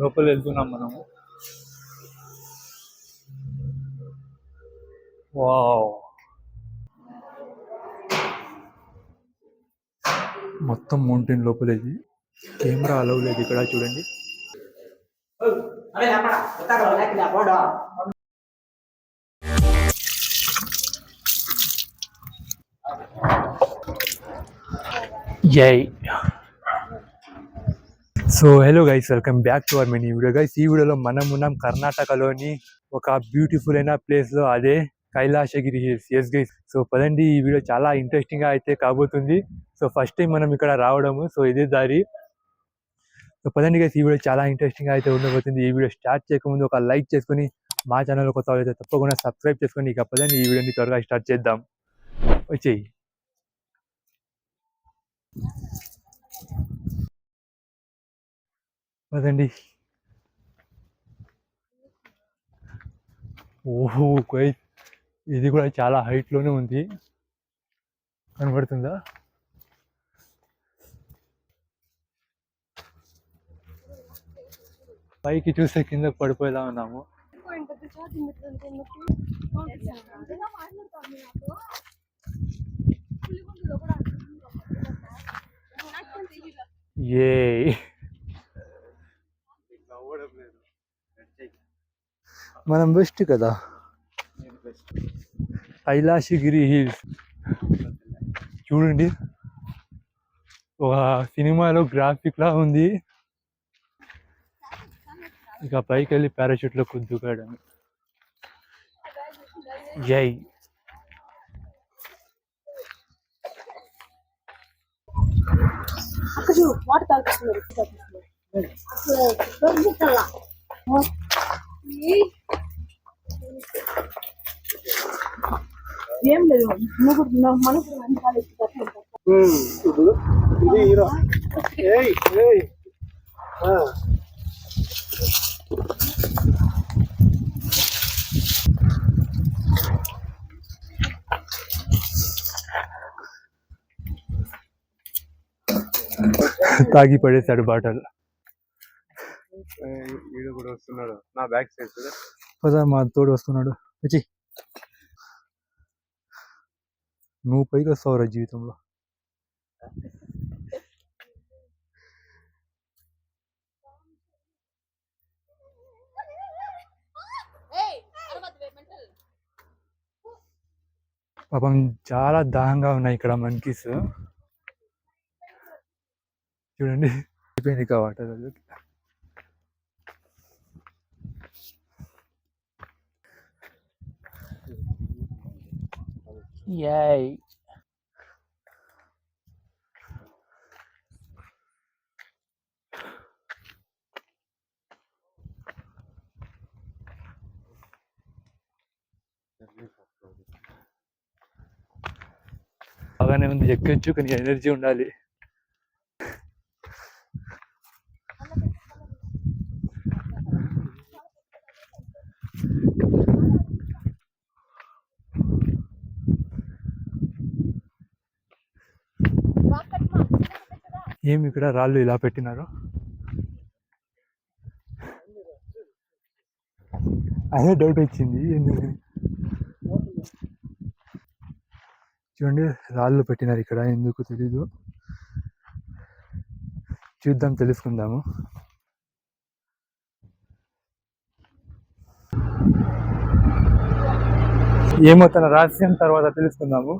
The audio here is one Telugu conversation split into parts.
లోపల వెళ్తున్నాం మనము. వావ్. మొత్తం మౌంటైన్ లోపలేది కెమెరా అలవ్ లేదు ఇక్కడ చూడండి. జై so hello guys welcome back to our mini video guys ఈ వీడియోలో మనం ఉన్నాం కర్ణాటకలోని ఒక బ్యూటిఫుల్ అయిన ప్లేస్లో అదే Kailasagiri hills. Yes guys so పదండి ఈ వీడియో చాలా ఇంట్రెస్టింగ్గా అయితే కాబోతుంది. సో ఫస్ట్ టైం మనం ఇక్కడ రావడము సో ఇదే దారి. సో పదండి గైస్ ఈ వీడియో చాలా ఇంట్రెస్టింగ్గా అయితే ఉండబోతుంది. ఈ వీడియో స్టార్ట్ చేయకముందు ఒక లైక్ చేసుకొని మా ఛానల్ కొత్త అయితే తప్పకుండా సబ్స్క్రైబ్ చేసుకొని ఇక పదండి ఈ వీడియోని త్వరగా స్టార్ట్ చేద్దాం. వచ్చేయి పదండి. ఓహో కొయ్ ఇది కూడా చాలా హైట్లోనే ఉంది. కనబడుతుందా? పైకి చూస్తే కింద పడిపోయేలా ఉన్నాము. ఏ మనం బెస్ట్ కదా. కైలాసగిరి హిల్స్. చూడండి. ఒక సినిమాలో గ్రాఫిక్ లా ఉంది. ఇక పైకి వెళ్ళి పారాషూట్లో లో జై. వాటర్ తాగుతున్నారు ఏం లేదు. నువ్వు మనసు వెనకాల ఇప్పుడు ఇది హీరో. ఏయ్ ఏయ్. ఆ. తాగి పడేశాడు బాటల్. వీడు కూడా వస్తున్నాడు. నా బ్యాక్ సైడ్ చూడు. పదా మా తోడు వస్తున్నాడు. వచ్చి నువ్వు పైకి వస్తావురా జీవితంలో. పాపం చాలా దాహంగా ఉన్నాయి ఇక్కడ మంకీస్ చూడండి అయిపోయింది కాబట్టి Yay. బాగానే ఉంది ఎక్కొచ్చు కానీ ఎనర్జీ ఉండాలి ఏమి ఇక్కడ రాళ్ళు ఇలా పెట్టినారు? అదే డౌట్ వచ్చింది ఎందుకు? చూడండి రాళ్ళు పెట్టినారు ఇక్కడ ఎందుకు తెలీదు. చూద్దాం తెలుసుకుందాము. ఏమో తన రహస్యం తర్వాత తెలుసుకుందాము.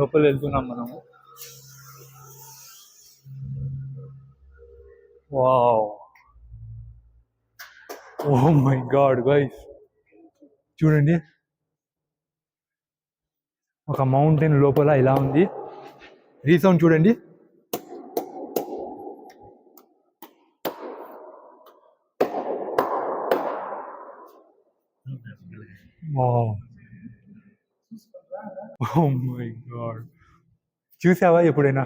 లోపల వెళ్తున్నాం మనము. Wow. Oh my god guys చూడండి. ఒక మౌంటైన్ లోపల ఇలా ఉంది. రీసౌండ్ చూడండి. వావ్ ఓ మై గాడ్ చూసావా ఎప్పుడైనా?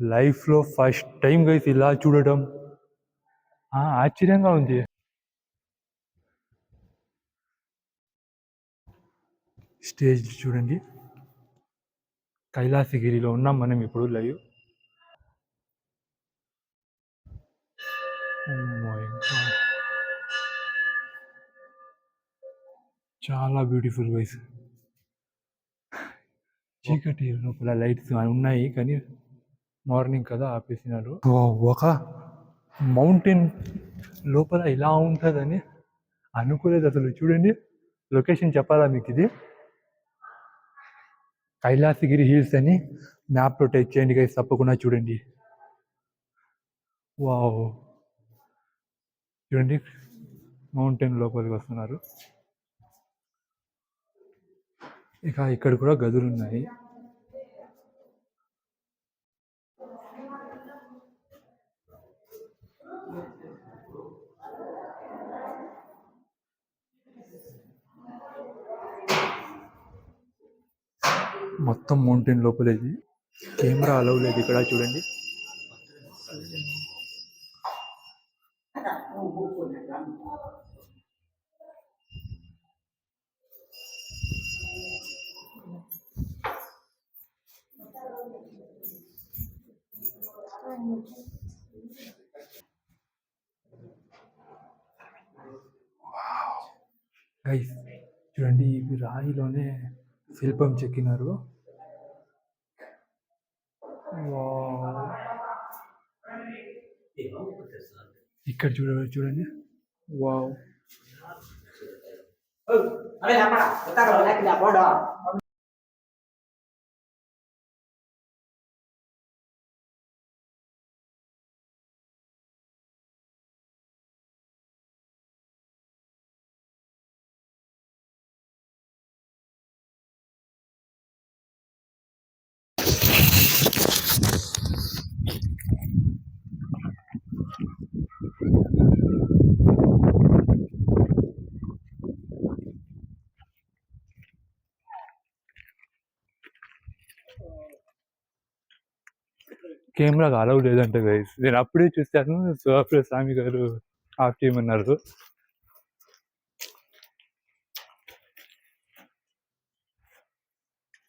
లైఫ్లో ఫస్ట్ టైం గైస్ ఇలా చూడటం ఆ, ఆశ్చర్యంగా ఉంది. స్టేజ్ చూడండి. కైలాసగిరిలో ఉన్నాం మనం ఇప్పుడు లైవ్. చాలా బ్యూటిఫుల్ వైస్ చీకటి లోపల లైట్స్ ఉన్నాయి కానీ మార్నింగ్ కదా ఆపేసినారు. ఒక మౌంటైన్ లోపల ఇలా ఉంటుందని అనుకోలేదు అసలు. చూడండి లొకేషన్ చెప్పాలా మీకు ఇది? కైలాసగిరి హిల్స్ అని మ్యాప్లో టైప్ చేయండి గైస్ తప్పకుండా చూడండి. వావ్ చూడండి మౌంటైన్ లోపలికి వస్తున్నారు. ఇక ఇక్కడ కూడా గదులు ఉన్నాయి. మొత్తం మౌంటైన్ లోపల ఇది. కెమెరా అలవ్ లేదు ఇక్కడ చూడండి. గైస్ చూడండి ఇవి రాయిలోనే శిల్పం చెక్కినారు. వావ్. ఇక్కడ చూడ చూడండి. వావ్ కెమెరాకి అలౌ లేదంట గైస్ నేను అప్పుడే చూశాను. సోఫ్రే స్వామి గారు ఆఫ్ చేయమన్నారు.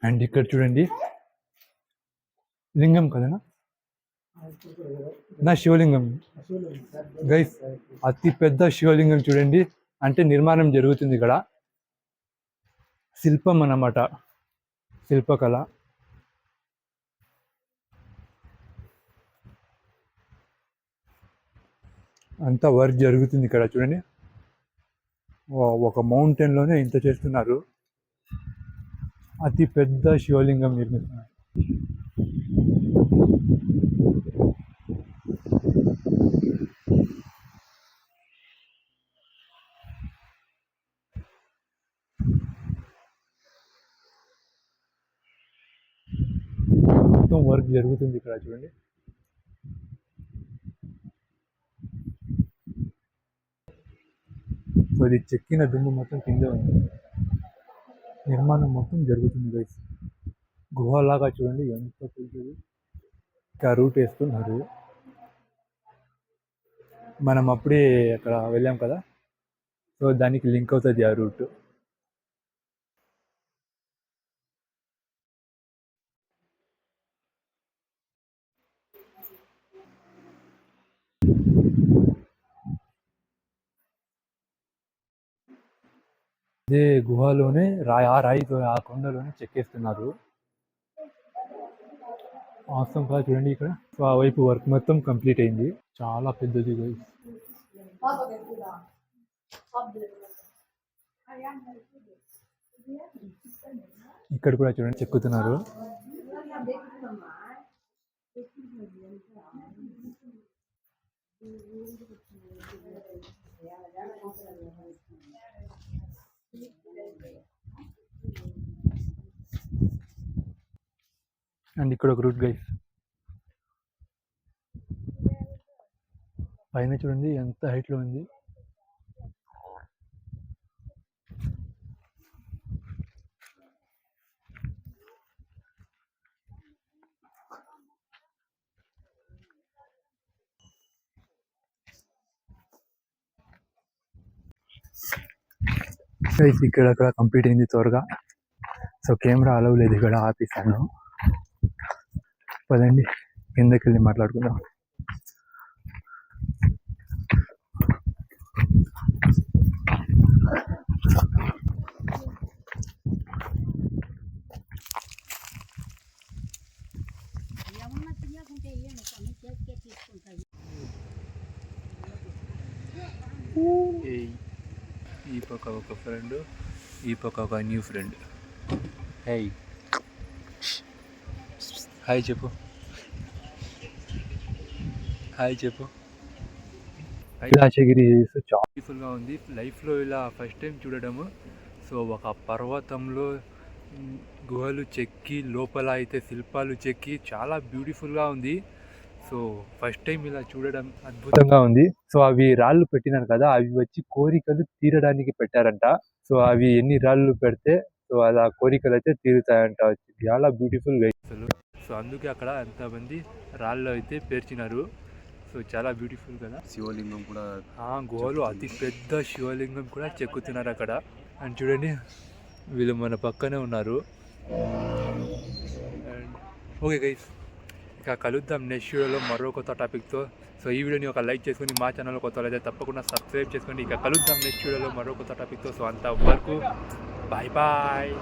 అండ్ ఇక్కడ చూడండి. లింగం కదనా నా శివలింగం. గైస్ అతి పెద్ద శివలింగం చూడండి. అంటే నిర్మాణం జరుగుతుంది ఇక్కడ. శిల్పం అన్నమాట. శిల్పకళ. అంతా వర్క్ జరుగుతుంది ఇక్కడ చూడండి. ఒక మౌంటైన్లోనే ఇంత చేస్తున్నారు. అతి పెద్ద శివలింగం నిర్మిస్తున్నారు. మొత్తం వర్క్ జరుగుతుంది ఇక్కడ చూడండి. సో ఇది చెక్కిన దుమ్ము మొత్తం కింద ఉంది. నిర్మాణం మొత్తం జరుగుతుంది గైస్ గుహలాగా చూడండి ఎంత పెద్దది ఇంకా రూట్ వేస్తున్నారు. మనం అప్పుడే అక్కడ వెళ్ళాం కదా. సో దానికి లింక్ అవుతుంది ఆ రూట్. అదే గుహలోనే రాయి ఆ రాయితో ఆ కొండలోనే చెక్కేస్తున్నారు. అవసరం కాదు చూడండి ఇక్కడ. ఆ వైపు వర్క్ మొత్తం కంప్లీట్ అయింది. చాలా పెద్దది ఇక్కడ కూడా చూడండి చెక్కుతున్నారు. అండ్ ఇక్కడ ఒక రూట్ గైస్. పైన చూడండి ఎంత హైట్లో ఉంది. ఇక్కడ అక్కడ కంప్లీట్ అయింది త్వరగా. సో కెమెరా అలవ్ లేదు ఇక్కడ ఆపేసాను. పదండి. కిందకి వెళ్ళి మాట్లాడుకుందాం? ఈ పక్క ఒక ఫ్రెండ్ ఈ పక్క ఒక న్యూ ఫ్రెండ్. హై హాయ్ చెప్పు. హాయ్ చెప్పు. కైలాసగిరి చాలా బ్యూటిఫుల్గా ఉంది. లైఫ్లో ఇలా ఫస్ట్ టైం చూడడము. సో ఒక పర్వతంలో గుహలు చెక్కి లోపల అయితే శిల్పాలు చెక్కి చాలా బ్యూటిఫుల్గా ఉంది. సో ఫస్ట్ టైం ఇలా చూడడం అద్భుతంగా ఉంది. సో అవి రాళ్ళు పెట్టినారు కదా అవి వచ్చి కోరికలు తీరడానికి పెట్టారంట. సో అవి ఎన్ని రాళ్ళు పెడితే సో అలా కోరికలు అయితే తీరుతాయంట. చాలా బ్యూటిఫుల్ అసలు సో అందుకే అక్కడ ఎంతమంది రాళ్ళు అయితే పేర్చినారు. సో చాలా బ్యూటిఫుల్ కదా. శివలింగం కూడా ఆ గుహలో అతి పెద్ద శివలింగం కూడా చెక్కుతున్నారు అక్కడ. అండ్ చూడండి వీళ్ళు మన పక్కనే ఉన్నారు. అండ్ ఓకే గైస్ ఇక కలుద్దాం నెక్స్ట్ వీడియోలో మరో కొత్త టాపిక్తో సో ఈ వీడియోని ఒక లైక్ చేసుకొని మా ఛానల్ కొత్త అయితే తప్పకుండా సబ్స్క్రైబ్ చేసుకోండి ఇక కలుద్దాం నెక్స్ట్ వీడియోలో మరో కొత్త టాపిక్తో సో అంతవరకు బాయ్ బాయ్